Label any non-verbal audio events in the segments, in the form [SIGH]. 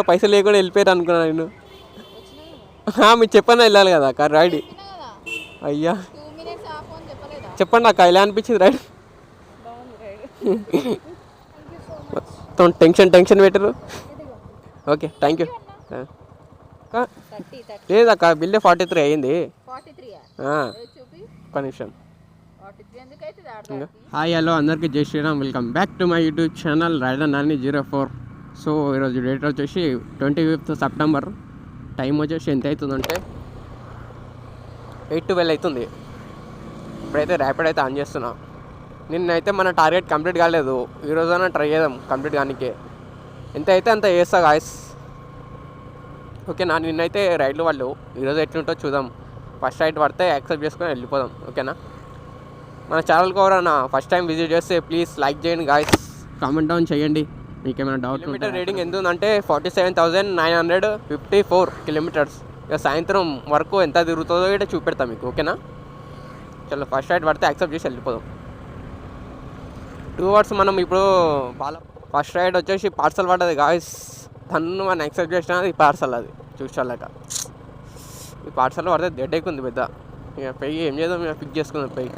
పైసలు లేకుండా వెళ్ళిపోయారు అనుకున్నాను నేను. మీరు చెప్పండి వెళ్ళాలి కదా అక్క రైడ్ అయ్యా. చెప్పండి అక్క ఇలా అనిపించింది రైడ్ మొత్తం టెన్షన్ టెన్షన్ పెట్టరు. Okay thank you. లేదక్క బిల్లే ఫార్టీ త్రీ అయింది. ఒక్క నిమిషం. హాయ్ హలో అందరికీ Jai Sriram. Welcome back to my YouTube channel rider Nani zero four. So ఈరోజు డేట్ వచ్చేసి ట్వంటీ ఫిఫ్త్ సెప్టెంబర్. టైం వచ్చేసి ఎంత అవుతుందంటే ఎయిట్ ట్వెల్వ్ అవుతుంది. ఇప్పుడైతే ర్యాపిడ్ అయితే ఆన్ చేస్తున్నా. నిన్నైతే మన టార్గెట్ కంప్లీట్ కాలేదు. ఈ ట్రై చేద్దాం కంప్లీట్ కానీకి. ఎంత అయితే అంత చేస్తా గాయస్. ఓకేనా? నిన్నైతే రైడ్లు వాళ్ళు ఈరోజు ఎట్లుంటో చూద్దాం. ఫస్ట్ రైడ్ పడితే యాక్సెప్ట్ చేసుకొని వెళ్ళిపోదాం. ఓకేనా? మన ఛానల్కి ఎవరైనా ఫస్ట్ టైం విజిట్ చేస్తే ప్లీజ్ లైక్ చేయండి గాయస్. కామెంట్ డౌన్ చేయండి. మీకు ఏమైనా డౌట్ కిలోమీటర్ రేటింగ్ ఎంత ఉందంటే forty seven thousand nine hundred fifty four kilometers ఇక సాయంత్రం వరకు ఎంత తిరుగుతుందో కూడా చూపెడతాం మీకు ఓకేనా? చలో ఫస్ట్ రైడ్ పడితే యాక్సెప్ట్ చేసి వెళ్ళిపోదాం. టూ అవర్స్ మనం ఇప్పుడు బాల ఫస్ట్ రైడ్ వచ్చేసి పార్సల్ పడ్డది గాయస్ తను మనం యాక్సెప్ట్ చేసిన అది పార్సల్ అది. చూసాక ఈ పార్సల్ పడితే దెడ్డేకి ఉంది పెద్ద. ఇక పెయ్యి ఏం చేద్దాం? ఇక పిక్ చేసుకుందాం పెయ్యి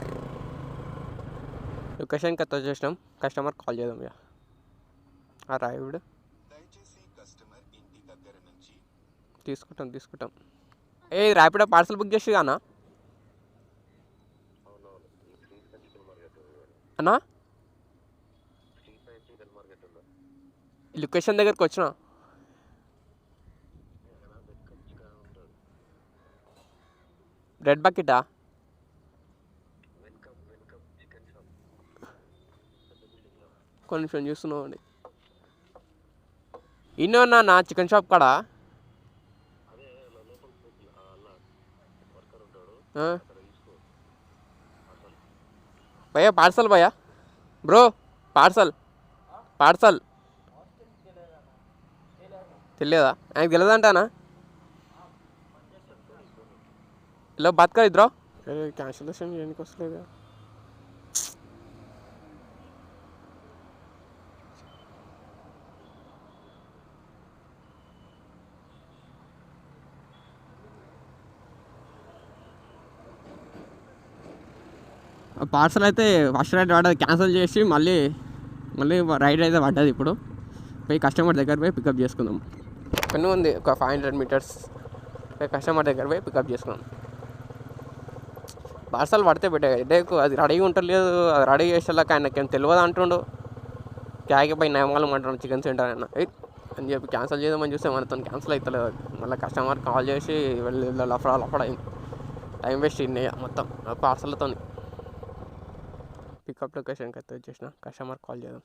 లొకేషన్కి అయితే వచ్చేసినాం. కస్టమర్ కాల్ చేద్దాం ఇక. నుంచి తీసుకుంటాం తీసుకుంటాం. ఏ ర్యాపిడో పార్సల్ బుక్ చేసి అన్నా? అన్నా? లొకేషన్ దగ్గరికి వచ్చిన? రెడ్ బకెటా కొన్ని నిమిషం చూస్తున్నావు అండి ఇన్నో నా చికెన్ షాప్ కాడ ఆ? భయ్యా పార్సల్ భయ్యా బ్రో పార్సల్ పార్సల్ తెలియదా ఆయనకు తెలియదంటానా ఇలా బతకా ఇద్దరు క్యాన్సిలేషన్ చేయడానికి వస్తలేదు పార్సల్ అయితే ఫస్ట్ రైడ్ పడ్డది క్యాన్సిల్ చేసి మళ్ళీ మళ్ళీ రైడ్ అయితే పడ్డది ఇప్పుడు. పోయి కస్టమర్ దగ్గర పోయి పికప్ చేసుకుందాం. కొన్ని ఉంది ఒక ఫైవ్ హండ్రెడ్ మీటర్స్ పోయి కస్టమర్ దగ్గర పోయి పికప్ చేసుకుందాం. పార్సల్ పడితే పెట్టే హెడేక్ అది రెడీ ఉంటలేదు అది రెడీ చేసేలాక ఆయనకి ఏం తెలియదు అంటుండు. క్యాకి పై నయమాలం అంటున్నాడు చికెన్ సెంటర్ ఆయన అని చెప్పి క్యాన్సిల్ చేద్దామని చూస్తే మనతో క్యాన్సిల్ అవుతలేదు మళ్ళీ కస్టమర్ కాల్ చేసి వెళ్ళి లఫడా లఫడా అయింది టైం వేస్ట్ ఇన్ని మొత్తం పార్సల్తో పికప్ లొకేషన్కి అయితే వచ్చేసిన కస్టమర్ కాల్ చేద్దాం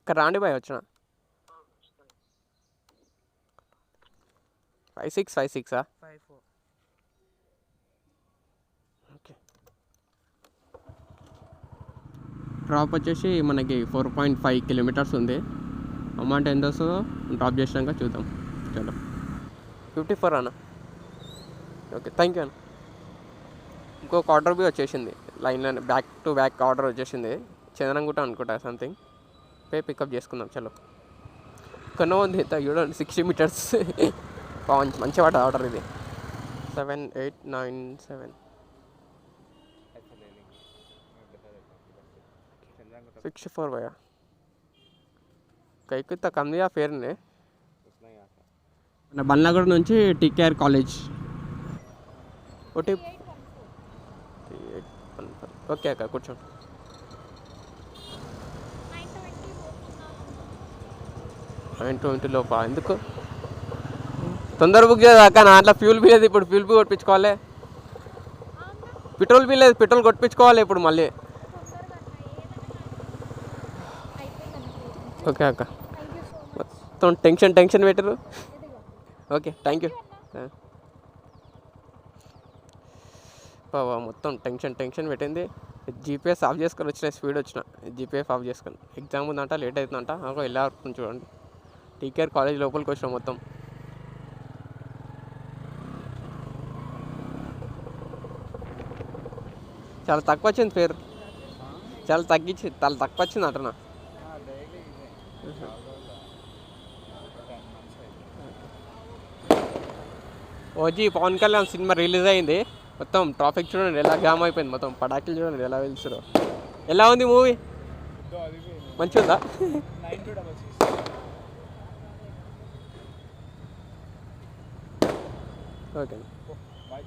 ఇక్కడ రాండి బాయ్ వచ్చిన ఫైవ్ సిక్స్ ఫైవ్ సిక్సా ఫైవ్ ఫోర్ ఓకే డ్రాప్ వచ్చేసి మనకి ఫోర్ పాయింట్ ఫైవ్ కిలోమీటర్స్ ఉంది అమౌంట్ ఎంత వస్తుందో డ్రాప్ చేసినాక చూద్దాం చలో ఫిఫ్టీ ఫోర్ అన్న. ఓకే థ్యాంక్ యూ అన్న. ఇంకొక ఆర్డర్ బి వచ్చేసింది. లైన్లో బ్యాక్ టు బ్యాక్ ఆర్డర్ వచ్చేసింది. చందనంగుట్ట అనుకుంటా సంథింగ్ పే పికప్ చేసుకుందాం చలో. కన్నా ఉంది చూడండి సిక్స్టీ మీటర్స్ బాగుంది మంచి వాట ఆర్డర్ ఇది. Seven eight nine seven sixty four భయ్యా కైకి తక్కువ కంది ఆ పేరునే మన బల్నగర్ నుంచి టీకేఆర్ కాలేజ్. ఒకటి ఓకే అక్క కూర్చోండి నైన్ ట్వంటీ లోపా? ఎందుకు? తొందర బుక్ చేయదు అక్క నా దాంట్లో ఫ్యూల్ బిల్ లేదు ఇప్పుడు ఫ్యూల్ బిల్ కొట్టించుకోవాలి. పెట్రోల్ బిల్ లేదు పెట్రోల్ కొట్టించుకోవాలి ఇప్పుడు మళ్ళీ. ఓకే అక్క. మొత్తం టెన్షన్ టెన్షన్ పెట్టరు. ఓకే థ్యాంక్ యూ బాబా మొత్తం టెన్షన్ టెన్షన్ పెట్టింది. జీపీఎస్ ఆఫ్ చేసుకొని వచ్చిన స్పీడ్ వచ్చిన. జీపీఎఫ్ ఆఫ్ చేసుకొని. ఎగ్జామ్ ఉందంట లేట్ అవుతుందంట. ఒక వెళ్ళే వరకు చూడండి. టీకేఆర్ కాలేజ్ లోపలికి వచ్చిన మొత్తం. చాలా తక్కువ వచ్చింది పేరు. చాలా తగ్గించి చాలా తక్కువ వచ్చింది అంటున్నా డైలీ ఇదే చాలా రోజులు టెన్ మంత్స్ అయితే OG Pawan Kalyan cinema release అయింది. మొత్తం ట్రాఫిక్ చూడండి ఎలా జామ్ అయిపోయింది. మొత్తం పటాకులు చూడండి ఎలా వెళ్తారో ఎలా ఉంది మూవీ మంచి ఉందా? ఓకే. బాయ్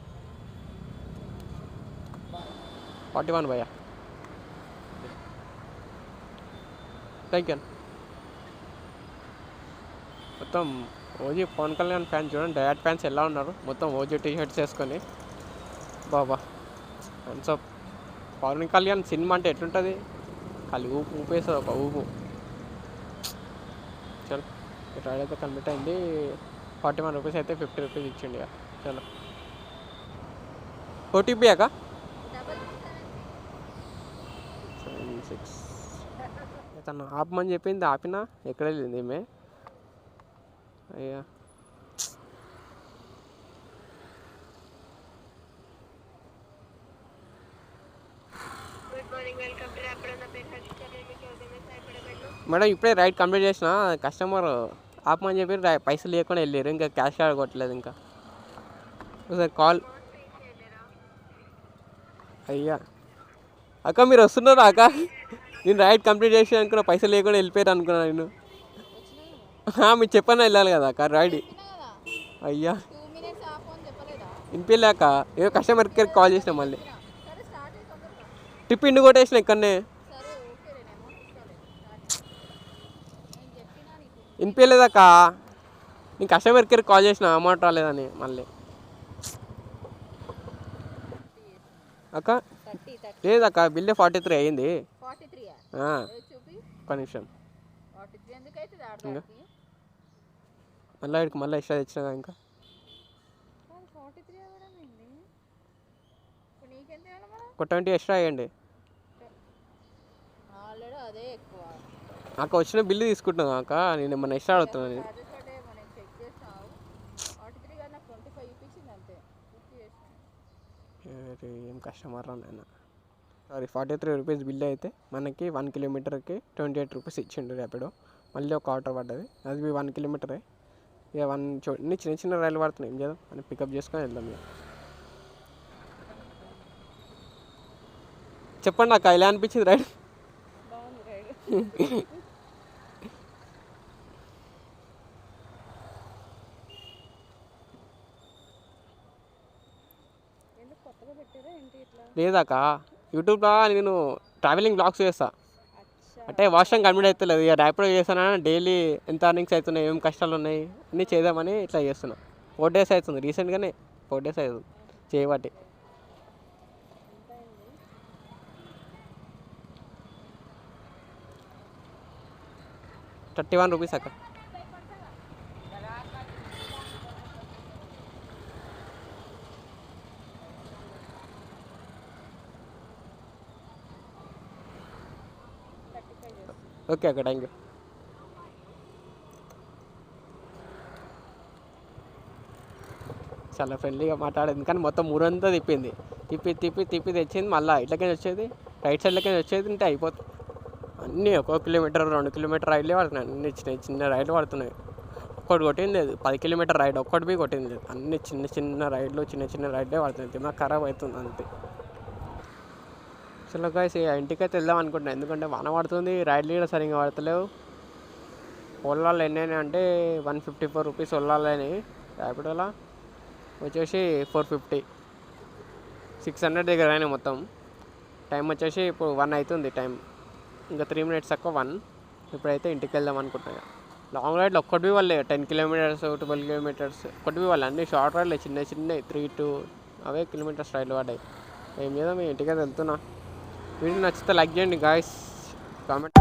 ఫార్టీ వన్ భయ్యా. థ్యాంక్ యూ మొత్తం ఓజీ పవన్ కళ్యాణ్ ఫ్యాన్స్ చూడండి. డయాట్ ఫ్యాన్స్ ఎలా ఉన్నారు? మొత్తం ఓజీ టీ షర్ట్స్ వేసుకొని బాబా సో పవన్ కళ్యాణ్ సినిమా అంటే ఎట్లుంటుంది? ఖాళీ ఊపు ఊపేస్తుంది ఒక ఊపు. చలో రైడ్ అయితే కన్వర్ట్ అయింది. ఫార్టీ వన్ రూపీస్ అయితే ఫిఫ్టీ రూపీస్ ఇచ్చిండి ఇక. చలో. ఓటీపీ అక్క? Seven six. తను ఆపమని చెప్పింది ఆపినా? ఎక్కడ వెళ్ళింది ఈమె? సహాయపడగలను మేడం ఇప్పుడే రైడ్ కంప్లీట్ చేసిన కస్టమర్ ఆపమని చెప్పి పైసలు లేకుండా వెళ్ళారు ఇంకా క్యాష్ కార్డ్ కొట్టలేదు ఇంకా. ఒకసారి కాల్ అయ్యా. అక్క మీరు వస్తున్నారా అక్క? నేను రైడ్ కంప్లీట్ చేసి అనుకున్నా పైసలు లేకుండా వెళ్ళిపోయారు అనుకున్నా నేను. [LAUGHS] మీరు చెప్పన్నా వెళ్ళాలి కదా అక్క రైడ్ కదా. అయ్యా. వినిపించలేక ఏదో కస్టమర్ కేర్కి కాల్ చేసిన మళ్ళీ. టిప్ ఇండు కొట్టేసిన ఇక్కడనే? చెప్పినా వినిపించలేదక్క నేను కస్టమర్ కేర్కి కాల్ చేసిన అమౌంట్ రాలేదని మళ్ళీ. అక్క? లేదక్క బిల్లు ఫార్టీ త్రీ అయ్యింది. ఒక్క నిమిషం. ఫార్టీ త్రీ ఎందుకు అవుతుంది ఆడదానికి మళ్ళీ వీడికి మళ్ళీ ఎక్స్ట్రా తెచ్చినా ఇంకా? మనం ఒక ట్వంటీ ఎక్స్ట్రా ఎక్కువ. అక్క వచ్చిన బిల్లు తీసుకుంటున్నాను అక్క నేను ఏమన్నా ఎక్స్ట్రా అడుగుతున్నాను నేను. ఏం కస్టమర్ నాయన. Sorry forty three rupees bill అయితే మనకి వన్ కిలోమీటర్కి ట్వంటీ ఎయిట్ రూపీస్ ఇచ్చిండు ర్యాపిడో. మళ్ళీ ఒక ఆర్డర్ పడ్డది. అది వన్ కిలోమీటరే ఇక వన్ చూ ఇన్ని చిన్న చిన్న రైలు పడుతున్నాయి ఏం చేద్దాం? అని పికప్ చేసుకొని వెళ్దాం ఇక. చెప్పండి అక్క ఇలా అనిపించింది రైడ్ లేదాక యూట్యూబ్లో నేను ట్రావెలింగ్ బ్లాగ్స్ చేస్తా. అచ్చా అంటే వాషింగ్ కంప్లీట్ అవుతలేదు ఇక ర్యాపిడో చేస్తున్నా డైలీ ఎంత అర్నింగ్స్ అవుతున్నాయి ఏం కష్టాలు ఉన్నాయి అన్నీ చేద్దామని ఇట్లా చేస్తున్నా. ఫోర్ డేస్ అవుతుంది రీసెంట్గానే ఫోర్ డేస్ అవుతుంది చేయబట్టి. థర్టీ వన్ రూపీస్ అక్క. ఓకే అక్క థ్యాంక్ యూ చాలా ఫ్రెండ్లీగా మాట్లాడింది. కానీ మొత్తం ఊరంతా తిప్పింది. తిప్పి తిప్పి తిప్పి తెచ్చింది. మళ్ళీ ఇట్లకే వచ్చేది. రైట్ సైడ్లకే వచ్చేది అంటే అయిపోతుంది అన్నీ ఒక్కో కిలోమీటర్ రెండు కిలోమీటర్ రైడ్లే పడుతున్నాయి. అన్ని చిన్న చిన్న రైడ్లు పడుతున్నాయి. ఒక్కటి కొట్టింది లేదు. పది కిలోమీటర్ రైడ్ ఒక్కటి బి కొట్టింది లేదు. అన్ని చిన్న చిన్న రైడ్లు చిన్న చిన్న రైడ్లే పడుతున్నాయి. దిమాగ్ ఖరాబ్ అవుతుంది అంతే. సో గాయస్ ఇంటికైతే వెళ్దాం అనుకుంటున్నా. ఎందుకంటే వాన పడుతుంది రైడ్లు కూడా సరిగ్గా పడతలేవు. ఓలాలు ఎన్ని అయినాయి అంటే వన్ ఫిఫ్టీ ఫోర్ రూపీస్ ఓలాలు అయినాయి. ర్యాపిడోలా వచ్చేసి ఫోర్ ఫిఫ్టీ. సిక్స్ హండ్రెడ్ దగ్గర అయినాయి మొత్తం. టైం వచ్చేసి ఇప్పుడు వన్ అవుతుంది టైం. ఇంకా త్రీ మినిట్స్ తక్కువ వన్. ఇప్పుడైతే ఇంటికి వెళ్దాం అనుకుంటున్నా లాంగ్ రైడ్లో ఒక్కటి వాళ్ళే టెన్ కిలోమీటర్స్ ట్వెల్వ్ కిలోమీటర్స్ ఒక్కటి వాళ్ళే అన్ని షార్ట్ రైడ్లే చిన్న చిన్నవి త్రీ టూ అవే కిలోమీటర్స్ రైడ్లు పడ్డాయి. ఏం చేద్దాం? ఇంటికైతే వెళ్తున్నా. వీడియో నచ్చితే లైక్ చేయండి గాయస్ కామెంట్